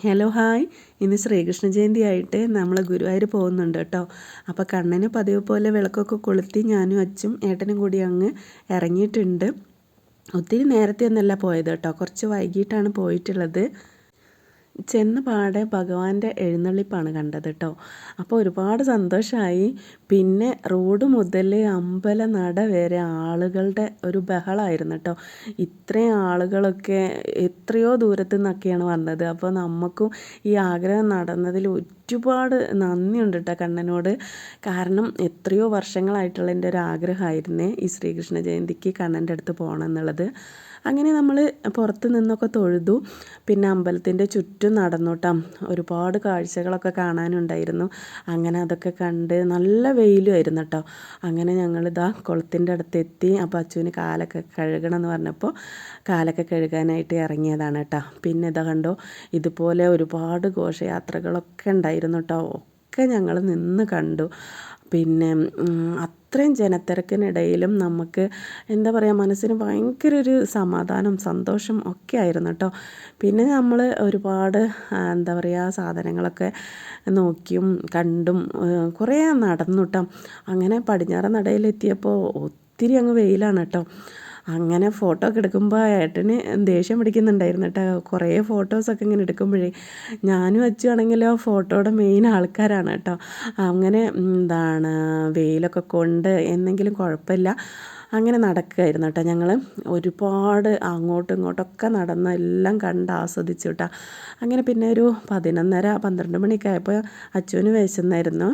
Hello hi ഇന്ന് ശ്രീകൃഷ്ണ ജയന്തി ആയിട്ട് നമ്മൾ ഗുരുവായൂർ പോകുന്നുണ്ട് കേട്ടോ. അപ്പോൾ കണ്ണന് പതിവ് പോലെ വിളക്കൊക്കെ കൊളുത്തി ഞാനും അച്ഛനും ഏട്ടനും കൂടി അങ്ങ് ഇറങ്ങിയിട്ടുണ്ട്. ഒത്തിരി നേരത്തെ ഒന്നല്ല പോയത് കേട്ടോ. കുറച്ച് വൈകിട്ടാണ് പോയിട്ടുള്ളത്. ചെന്ന പാടെ ഭഗവാന്റെ എഴുന്നള്ളിപ്പാണ് കണ്ടത് കേട്ടോ അപ്പോൾ ഒരുപാട് സന്തോഷമായി പിന്നെ റോഡ് മുതൽ അമ്പല നട വരെ ആളുകളുടെ ഒരു ബഹളമായിരുന്നു കേട്ടോ ഇത്രയും ആളുകളൊക്കെ എത്രയോ ദൂരത്തു നിന്നൊക്കെയാണ് വന്നത്. അപ്പോൾ നമുക്കും ഈ ആഗ്രഹം നടന്നതിൽ ഒരുപാട് നന്ദിയുണ്ട് കേട്ടോ കണ്ണനോട്. കാരണം എത്രയോ വർഷങ്ങളായിട്ടുള്ള എന്റെ ഒരു ആഗ്രഹമായിരുന്നേ ഈ ശ്രീകൃഷ്ണ ജയന്തിക്ക് കണ്ണന്റെ അടുത്ത് പോകണം എന്നുള്ളത്. അങ്ങനെ നമ്മൾ പുറത്ത് നിന്നൊക്കെ തൊഴുതു. പിന്നെ അമ്പലത്തിന്റെ ചുറ്റും നടന്നുട്ടാം. ഒരുപാട് കാഴ്ചകളൊക്കെ കാണാനുണ്ടായിരുന്നു. അങ്ങനെ അതൊക്കെ കണ്ട് നല്ല വെയിലുമായിരുന്നു കേട്ടോ അങ്ങനെ ഞങ്ങളിതാ കുളത്തിന്റെ അടുത്ത് എത്തി അപ്പോൾ അച്ചുവിന് കാലൊക്കെ കഴുകണം എന്ന് പറഞ്ഞപ്പോൾ കാലൊക്കെ കഴുകാനായിട്ട് ഇറങ്ങിയതാണ് കേട്ടോ പിന്നെ ഇതാ കണ്ടോ ഇതുപോലെ ഒരുപാട് ഘോഷയാത്രകളൊക്കെ ഉണ്ടായിരുന്നു കേട്ടോ ഒക്കെ ഞങ്ങൾ നിന്ന് കണ്ടു. പിന്നെ അത്രയും ജനത്തിരക്കിനിടയിലും നമുക്ക് എന്താ പറയുക മനസ്സിന് ഭയങ്കര ഒരു സമാധാനം സന്തോഷം ഒക്കെ ആയിരുന്നു കേട്ടോ. പിന്നെ നമ്മൾ ഒരുപാട് എന്താ പറയുക സാധനങ്ങളൊക്കെ നോക്കിയും കണ്ടും കുറേ നടന്നു കേട്ടോ. അങ്ങനെ പടിഞ്ഞാറൻ നടയിലെത്തിയപ്പോൾ ഒത്തിരി അങ്ങ് വെയിലാണ് കേട്ടോ. അങ്ങനെ ഫോട്ടോ ഒക്കെ എടുക്കുമ്പോൾ ഏട്ടന് ദേഷ്യം പിടിക്കുന്നുണ്ടായിരുന്നു കേട്ടോ. കുറേ ഫോട്ടോസൊക്കെ ഇങ്ങനെ എടുക്കുമ്പോഴേ ഞാനും അച്ചുവാണെങ്കിലോ ഫോട്ടോയുടെ മെയിൻ ആൾക്കാരാണ് കേട്ടോ. അങ്ങനെ എന്താണ് വെയിലൊക്കെ കൊണ്ട് എന്നെങ്കിലും കുഴപ്പമില്ല. അങ്ങനെ നടക്കുകയായിരുന്നു കേട്ടോ. ഞങ്ങൾ ഒരുപാട് അങ്ങോട്ടും ഇങ്ങോട്ടൊക്കെ നടന്ന് എല്ലാം കണ്ട് ആസ്വദിച്ചു കേട്ടോ. അങ്ങനെ പിന്നെ ഒരു പതിനൊന്നര പന്ത്രണ്ട് മണിയൊക്കെ ആയപ്പോൾ അച്ചുവിന് വിശന്നായിരുന്നു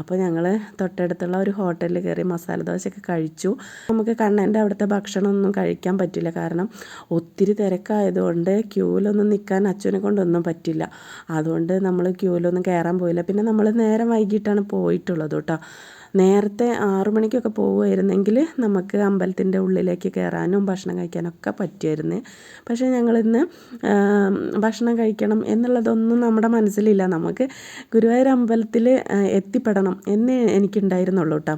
അപ്പോൾ ഞങ്ങൾ തൊട്ടടുത്തുള്ള ഒരു ഹോട്ടലിൽ കയറി മസാല ദോശയൊക്കെ കഴിച്ചു. നമുക്ക് കണ്ണന്റെ അവിടുത്തെ ഭക്ഷണമൊന്നും കഴിക്കാൻ പറ്റില്ല. കാരണം ഒത്തിരി തിരക്കായതുകൊണ്ട് ക്യൂവിലൊന്നും നിൽക്കാൻ അച്ഛനെ കൊണ്ടൊന്നും പറ്റില്ല. അതുകൊണ്ട് നമ്മൾ ക്യൂവിലൊന്നും കയറാൻ പോയില്ല. പിന്നെ നമ്മൾ നേരം വൈകിട്ടാണ് പോയിട്ടുള്ളത് കേട്ടോ. നേരത്തെ ആറു മണിക്കൊക്കെ പോവുമായിരുന്നെങ്കിൽ നമുക്ക് അമ്പലത്തിന്റെ ഉള്ളിലേക്ക് കയറാനും ഭക്ഷണം കഴിക്കാനൊക്കെ പറ്റുമായിരുന്നു. പക്ഷേ ഞങ്ങളിന്ന് ഭക്ഷണം കഴിക്കണം എന്നുള്ളതൊന്നും നമ്മുടെ മനസ്സിലില്ല. നമുക്ക് ഗുരുവായൂർ അമ്പലത്തിൽ എത്തിപ്പെടണം എന്നേ എനിക്കുണ്ടായിരുന്നുള്ളൂ കേട്ടോ.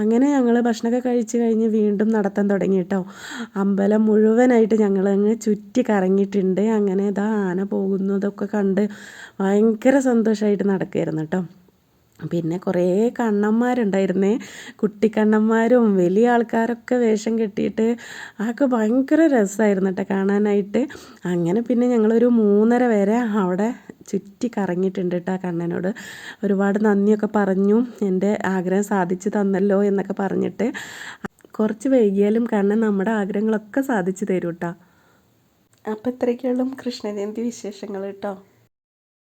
അങ്ങനെ ഞങ്ങൾ ഭക്ഷണമൊക്കെ കഴിച്ച് കഴിഞ്ഞ് വീണ്ടും നടത്താൻ തുടങ്ങി കേട്ടോ. അമ്പലം മുഴുവനായിട്ട് ഞങ്ങൾ അങ്ങ് ചുറ്റി കറങ്ങിയിട്ടുണ്ട്. അങ്ങനെ ഇതാ ആന പോകുന്നതൊക്കെ കണ്ട് ഭയങ്കര സന്തോഷമായിട്ട് നടക്കുമായിരുന്നു കേട്ടോ. പിന്നെ കുറേ കണ്ണന്മാരുണ്ടായിരുന്നേ. കുട്ടിക്കണ്ണന്മാരും വലിയ ആൾക്കാരൊക്കെ വേഷം കെട്ടിയിട്ട് അതൊക്കെ ഭയങ്കര രസമായിരുന്നു കേട്ടോ കാണാനായിട്ട്. അങ്ങനെ പിന്നെ ഞങ്ങളൊരു മൂന്നര വരെ അവിടെ ചുറ്റി കറങ്ങിയിട്ടുണ്ട് കേട്ടോ കണ്ണനോട്. ഒരുപാട് നന്ദിയൊക്കെ പറഞ്ഞു. എന്റെ ആഗ്രഹം സാധിച്ചു തന്നല്ലോ എന്നൊക്കെ പറഞ്ഞിട്ട്. കുറച്ച് വൈകിയാലും കണ്ണൻ നമ്മുടെ ആഗ്രഹങ്ങളൊക്കെ സാധിച്ചു തരും കേട്ടോ അപ്പോൾ ഇത്രയൊക്കെയുള്ളൂ കൃഷ്ണജയന്തി വിശേഷങ്ങൾ കേട്ടോ